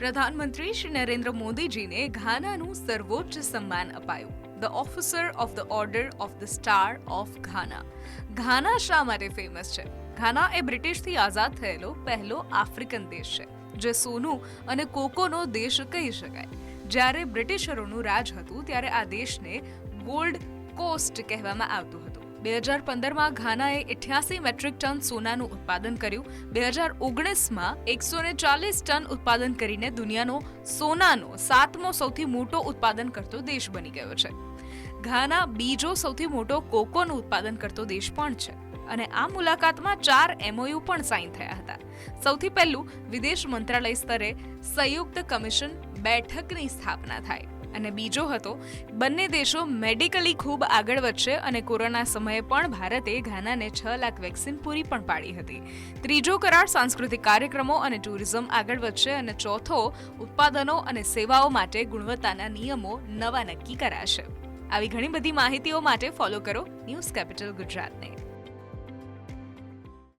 પ્રધાનમંત્રી શ્રી નરેન્દ્ર મોદીજીને ઘાનાનું સર્વોચ્ચ સન્માન અપાયું. The officer of the order of the star of Ghana Ghana શા માટે ફેમસ છે? ઘાના એ બ્રિટિશથી આઝાદ થયેલો પહેલો આફ્રિકન દેશ છે, જે સોનું અને કોકોનો દેશ કહી શકાય. જ્યારે બ્રિટિશરોનું રાજ હતું, ત્યારે આ દેશને ગોલ્ડ કોસ્ટ કહેવામાં આવતું હતું. બે હજાર પંદરમાં ઘાનાએ ઇઠ્યાસી મેટ્રિક ટન સોનાનું ઉત્પાદન કર્યું. બે હજાર ઓગણીસમાં એકસો ને ચાલીસ ટન ઉત્પાદન કરીને દુનિયાનો સોનાનો સાતમો સૌથી મોટો ઉત્પાદન કરતો દેશ બની ગયો છે. ઘાના બીજો સૌથી મોટો કોકોનું ઉત્પાદન કરતો દેશ પણ છે અને આ મુલાકાતમાં ચાર એમઓયુ પણ સાઇન થયા હતા. સૌથી પહેલું વિદેશ મંત્રાલય સ્તરે સંયુક્ત કમિશન બેઠકની સ્થાપના થાય. અને બીજો હતો, બંને દેશો મેડિકલી ખૂબ આગળ વધશે અને કોરોના સમયે પણ ભારતે ઘાનાને છ લાખ વેક્સિન પૂરી પણ પાડી હતી. ત્રીજો કરાર સાંસ્કૃતિક કાર્યક્રમો અને ટુરિઝમ આગળ વધશે અને ચોથો ઉત્પાદનો અને સેવાઓ માટે ગુણવત્તાના નિયમો નવા નક્કી કરાશે. આવી ઘણી બધી માહિતીઓ માટે ફોલો કરો ન્યૂઝ કેપિટલ ગુજરાતને.